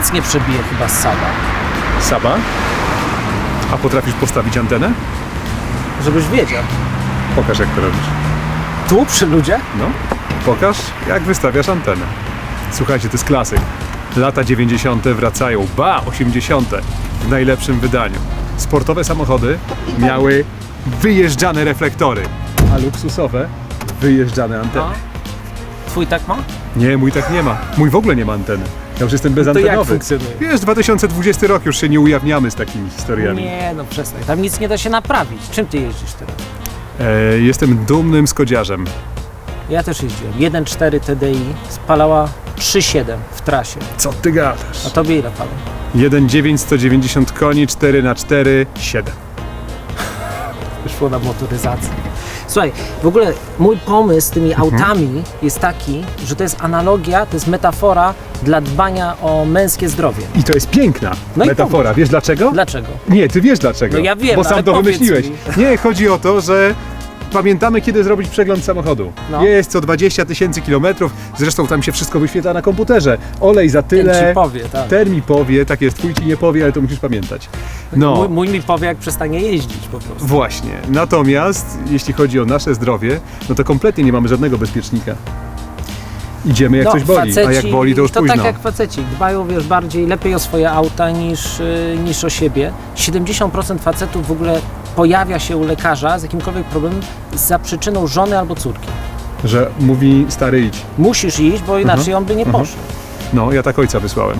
nic nie przebije chyba Saba. Saba? A potrafisz postawić antenę? Żebyś wiedział. Pokaż jak to robisz. Tu przy ludziach? No, pokaż jak wystawiasz antenę. Słuchajcie, to jest klasyk. Lata 90. wracają, ba, 80. w najlepszym wydaniu. Sportowe samochody miały wyjeżdżane reflektory, a luksusowe wyjeżdżane anteny. No. Twój tak ma? Nie, mój tak nie ma. Mój w ogóle nie ma anteny. Ja już jestem to jak bezantenowy. funkcjonuje? Wiesz, 2020 rok już się nie ujawniamy z takimi historiami. Nie, no przestań. Tam nic nie da się naprawić. Czym ty jeździsz teraz? E, jestem dumnym skodziarzem. Ja też jeździłem. 1.4 TDI spalała 3.7 w trasie. Co ty gadasz? A tobie ile palą? 1,9, 190 koni, 4 na 4 7. Wyszło na motoryzację. Słuchaj, w ogóle mój pomysł z tymi autami jest taki, że to jest analogia, to jest metafora dla dbania o męskie zdrowie. I to jest piękna No i metafora. Wiesz dlaczego? Dlaczego? Nie, ty wiesz dlaczego. No ja wiem, Bo sam ale to powiedz wymyśliłeś. mi. Nie, chodzi o to, że pamiętamy kiedy zrobić przegląd samochodu. No. Jest co 20 tysięcy kilometrów, zresztą tam się wszystko wyświetla na komputerze. Olej za Ten tyle, ci powie, tak. ten mi powie, tak jest, twój ci nie powie, ale to musisz pamiętać. No. Mój, mój mi powie, jak przestanie jeździć po prostu. Właśnie. Natomiast jeśli chodzi o nasze zdrowie, no to kompletnie nie mamy żadnego bezpiecznika. Idziemy jak coś boli, a jak boli to już to późno. tak jak faceci, dbają wiesz, bardziej, lepiej o swoje auta niż, y, niż o siebie. 70% facetów w ogóle pojawia się u lekarza z jakimkolwiek problemem za przyczyną żony albo córki. Że mówi stary idź. Musisz iść, bo inaczej on by nie mhm. poszedł. No, ja tak ojca wysłałem.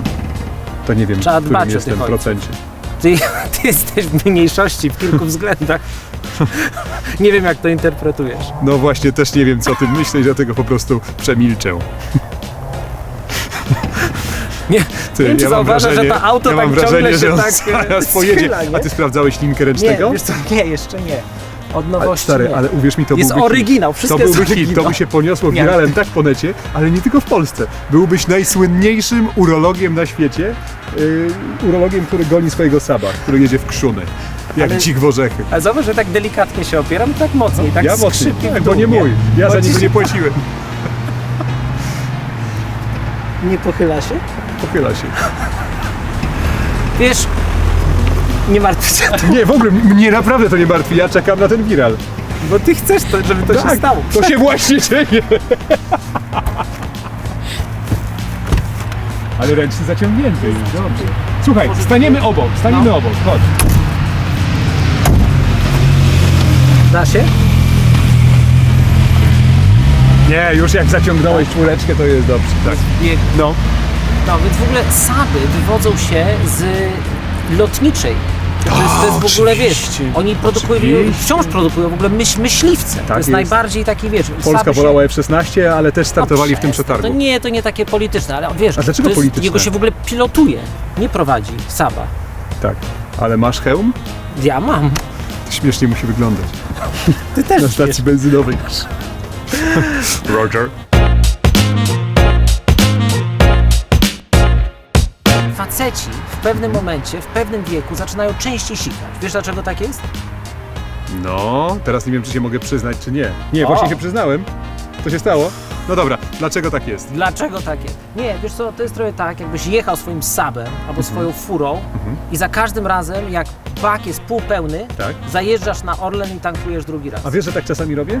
To nie wiem, Trzeba w dbać o którym jestem tych ojców. procencie. Ty, ty jesteś w mniejszości w kilku względach. nie wiem, jak to interpretujesz. No właśnie, też nie wiem co o tym myśleć, dlatego po prostu przemilczę. Nie, Ty, nie wiem, czy ja zauważasz, wrażenie, że to auto ja tak mam ciągle wrażenie, się że on tak, e, zaraz pojedzie. nie? A ty sprawdzałeś linkę Nie, ręcznego? wiesz co, nie, jeszcze nie. Od Ale, nowości stary, nie. ale uwierz mi, to Jest byłby oryginał, wszystko To jest byłby hit, to oryginał. by się poniosło Nie. wiralem tak po necie, ale nie tylko w Polsce. Byłbyś najsłynniejszym urologiem na świecie, yy, urologiem, który goni swojego saba, który jedzie w krzuny, jak Ale- dzik w orzechy. Ale zobacz, że tak delikatnie się opieram, tak mocniej, tak ja mocniej, skrzypi w nie, dół, to nie mój, ja za Bo niego ci nie płaciłem. Nie pochyla się? Pochyla się. Wiesz, nie martw się, Nie, w ogóle mnie naprawdę to nie martwi, ja czekam na ten viral. bo ty chcesz, to, żeby to się Tak, stało. To się właśnie dzieje. Ale ręczny zaciągnięty już, dobrze. Słuchaj, staniemy obok, staniemy No. obok, chodź. Da się? Nie, już jak zaciągnąłeś czwóreczkę, to jest dobrze, tak. Bieg. No, No, więc w ogóle Saby wywodzą się z lotniczej. To jest, to jest w ogóle, wiesz, oczywiście, oni produkują, oczywiście. wciąż produkują w ogóle myśl, myśliwce. to jest, jest. najbardziej taki, wiesz, Polska się- wolała F-16, ale też startowali No w tym przestań, przetargu. To nie, to nie takie polityczne, ale wiesz, A dlaczego to jest, polityczne? jego się w ogóle pilotuje, nie prowadzi Saba. Tak. Ale masz hełm? Ja mam. To śmiesznie musi wyglądać. Ty też Na stacji benzynowej. Roger. Faceci w pewnym momencie, w pewnym wieku zaczynają częściej sikać. Wiesz dlaczego tak jest? No, teraz nie wiem, czy się mogę przyznać, czy nie. Nie, O. właśnie się przyznałem. Co się stało? No dobra, dlaczego tak jest? Dlaczego tak jest? Nie, wiesz co, to jest trochę tak, jakbyś jechał swoim sabem albo swoją furą i za każdym razem, jak bak jest półpełny, Tak. zajeżdżasz na Orlen i tankujesz drugi raz. A wiesz, że tak czasami robię?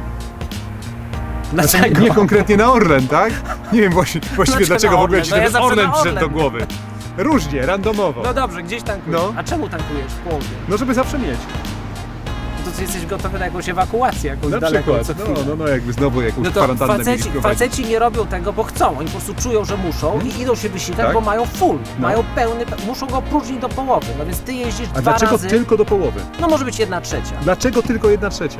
Dlaczego? nie konkretnie na Orlen, tak? Nie wiem właśnie, właściwie Dlaczego dlaczego na w ogóle Orlen? ci No ja ten zawsze Orlen na przyszedł do Orlen. głowy. Różnie, randomowo. No dobrze, gdzieś tankujesz. No. A czemu tankujesz w połowie? No żeby zawsze mieć. To ty jesteś gotowy na jakąś ewakuację, jakąś Na daleko przykład. co No, chwilę. no, no jakby znowu jakąś No to kwarantannę faceci, mieli faceci nie robią tego, bo chcą. Oni po prostu czują, że muszą i idą się wysikać, Tak? bo mają full, No. mają pełny, pe- muszą go opróżnić do połowy. No więc ty jeździsz A dwa dlaczego razy, tylko do połowy? no może być jedna trzecia. Dlaczego tylko jedna trzecia?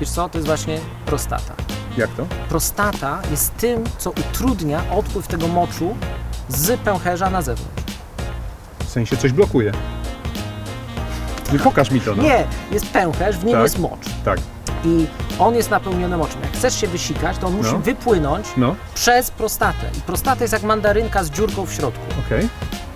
Wiesz co, to jest właśnie prostata. Jak to? Prostata jest tym, co utrudnia odpływ tego moczu z pęcherza na zewnątrz. W sensie coś blokuje. Nie pokaż mi to, no. Nie, jest pęcherz, w nim Tak. jest mocz. Tak. I on jest napełniony moczem. Jak chcesz się wysikać, to on musi No. wypłynąć No, przez prostatę. I prostata jest jak mandarynka z dziurką w środku. okej.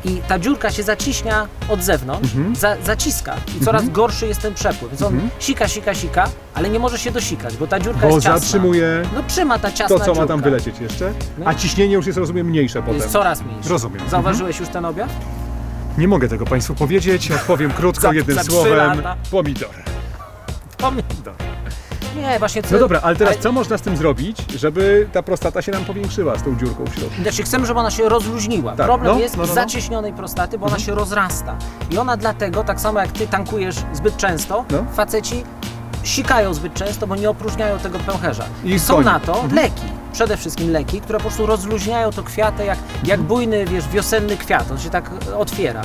I ta dziurka się zaciśnia od zewnątrz, Mhm. za, zaciska i coraz gorszy jest ten przepływ. Więc on sika, sika, sika, ale nie może się dosikać, bo ta dziurka Bo jest ciasna. zatrzymuje No trzyma ta ciasna to, co ma dziurka. tam wylecieć jeszcze. No. A ciśnienie już jest, rozumiem, mniejsze potem. Jest coraz mniejsze. Rozumiem. Mhm. Zauważyłeś już ten objaw? Nie mogę tego Państwu powiedzieć, odpowiem krótko Za- jednym za słowem. Pomidor. Pomidor. Nie, właśnie. No dobra, ale teraz co można z tym zrobić, żeby ta prostata się nam powiększyła z tą dziurką w środku? Znaczy chcemy, żeby ona się rozluźniła. Tak, Problem no, jest no, no, no. zacieśnionej prostaty, bo ona się rozrasta. I ona dlatego, tak samo jak ty tankujesz zbyt często, No. faceci sikają zbyt często, bo nie opróżniają tego pęcherza. I Są koni. na to leki. Przede wszystkim leki, które po prostu rozluźniają to kwiatę jak, jak bujny, wiesz, wiosenny kwiat. On się tak e, otwiera.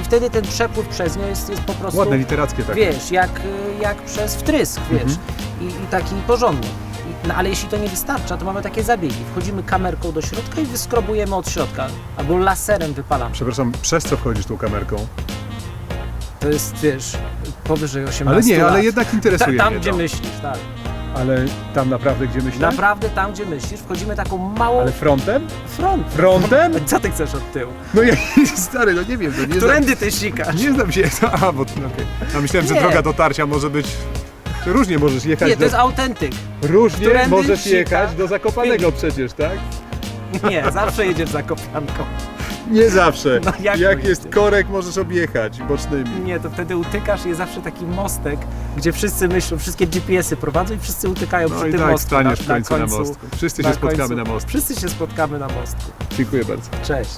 I wtedy ten przepływ przez nią jest, jest po prostu... Ładne literackie takie. Wiesz, jak, y, jak przez wtrysk, wiesz, Mhm. I, i taki porządny. I, no, ale jeśli to nie wystarcza, to mamy takie zabiegi. Wchodzimy kamerką do środka i wyskrobujemy od środka, albo laserem wypalamy. Przepraszam, przez co wchodzisz tą kamerką? To jest, wiesz, powyżej 18 Ale nie, lat. ale jednak Ta, interesuje tam, mnie gdzie to. myślisz, tak. Ale tam naprawdę, gdzie myślę? Naprawdę tam, gdzie myślisz, wchodzimy taką małą Ale frontem? front. Frontem? Co ty chcesz od tyłu? No ja, stary, no nie wiem, no nie znam, Którędy ty sikasz? nie znam się, a bo, no okej. A myślałem, że Nie. droga dotarcia może być, różnie możesz jechać Nie, to do, jest autentyk. różnie którędy możesz sika. jechać do Zakopanego przecież, tak? Nie, zawsze jedziesz za kopianką. Nie zawsze. No jak jak jest? korek, możesz objechać bocznymi. Nie, to wtedy utykasz i jest zawsze taki mostek, gdzie wszyscy myślą, wszystkie GPS-y prowadzą i wszyscy utykają No przy i tym tak mostku. staniesz w końcu na mostku. Wszyscy się spotkamy na mostku. Wszyscy się spotkamy na mostku. Dziękuję bardzo. Cześć.